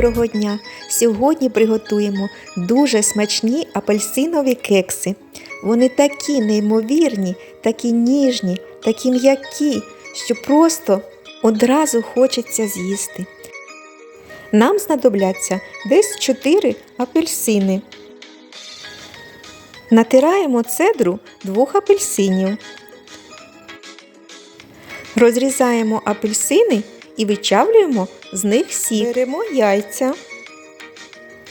Доброго дня! Сьогодні приготуємо дуже смачні апельсинові кекси. Вони такі неймовірні, такі ніжні, такі м'які, що просто одразу хочеться з'їсти. Нам знадобляться десь 4 апельсини. Натираємо цедру двох апельсинів. Розрізаємо апельсини і вичавлюємо з них сік. Беремо яйця,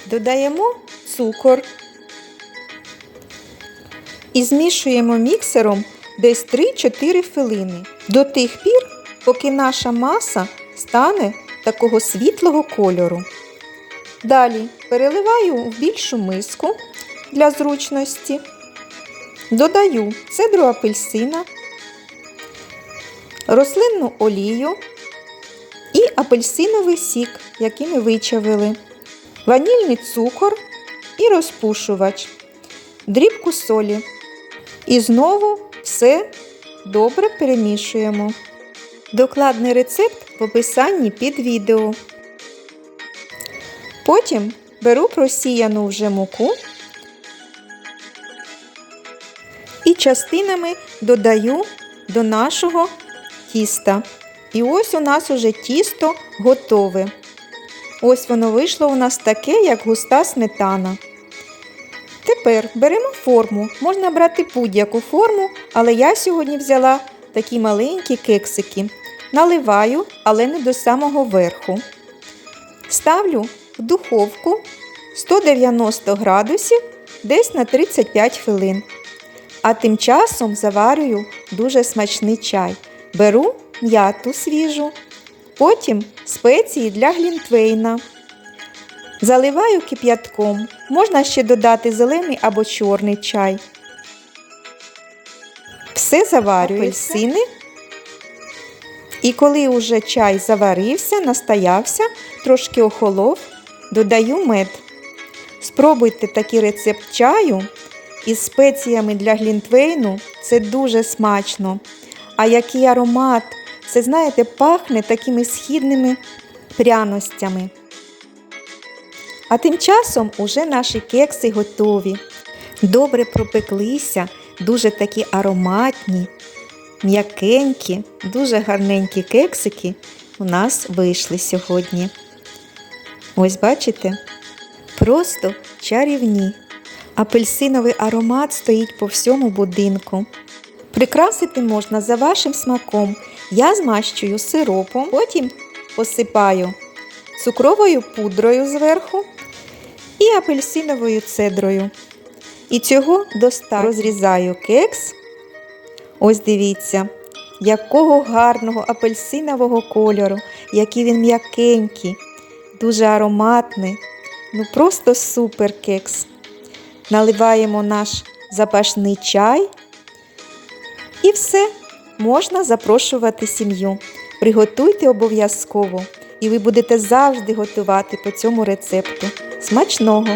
додаємо цукор і змішуємо міксером десь 3-4 хвилини до тих пір, поки наша маса стане такого світлого кольору. Далі переливаю в більшу миску для зручності, додаю цедру апельсина, рослинну олію і апельсиновий сік, який ми вичавили, ванільний цукор і розпушувач, дрібку солі. І знову все добре перемішуємо. Докладний рецепт в описанні під відео. Потім беру просіяну вже муку і частинами додаю до нашого тіста. І ось у нас уже тісто готове. Ось воно вийшло у нас таке, як густа сметана. Тепер беремо форму. Можна брати будь-яку форму, але я сьогодні взяла такі маленькі кексики. Наливаю, але не до самого верху. Ставлю в духовку 190 градусів десь на 35 хвилин. А тим часом заварюю дуже смачний чай. Беру м'яту свіжу, потім спеції для глінтвейна. Заливаю кип'ятком. Можна ще додати зелений або чорний чай. Все заварюю апельсини. І коли вже чай заварився, настоявся, трошки охолов, додаю мед. Спробуйте такий рецепт чаю із спеціями для глінтвейну. Це дуже смачно. А який аромат! Це, знаєте, пахне такими східними пряностями. А тим часом уже наші кекси готові. Добре пропеклися, дуже такі ароматні, м'якенькі, дуже гарненькі кексики у нас вийшли сьогодні. Ось бачите? Просто чарівні. Апельсиновий аромат стоїть по всьому будинку. Прикрасити можна за вашим смаком. Я змащую сиропом, потім посипаю цукровою пудрою зверху і апельсиновою цедрою. І цього достатньо розрізаю кекс. Ось дивіться, якого гарного апельсинового кольору, який він м'якенький, дуже ароматний. Ну просто супер кекс. Наливаємо наш запашний чай. І все, можна запрошувати сім'ю. Приготуйте обов'язково, і ви будете завжди готувати по цьому рецепту. Смачного!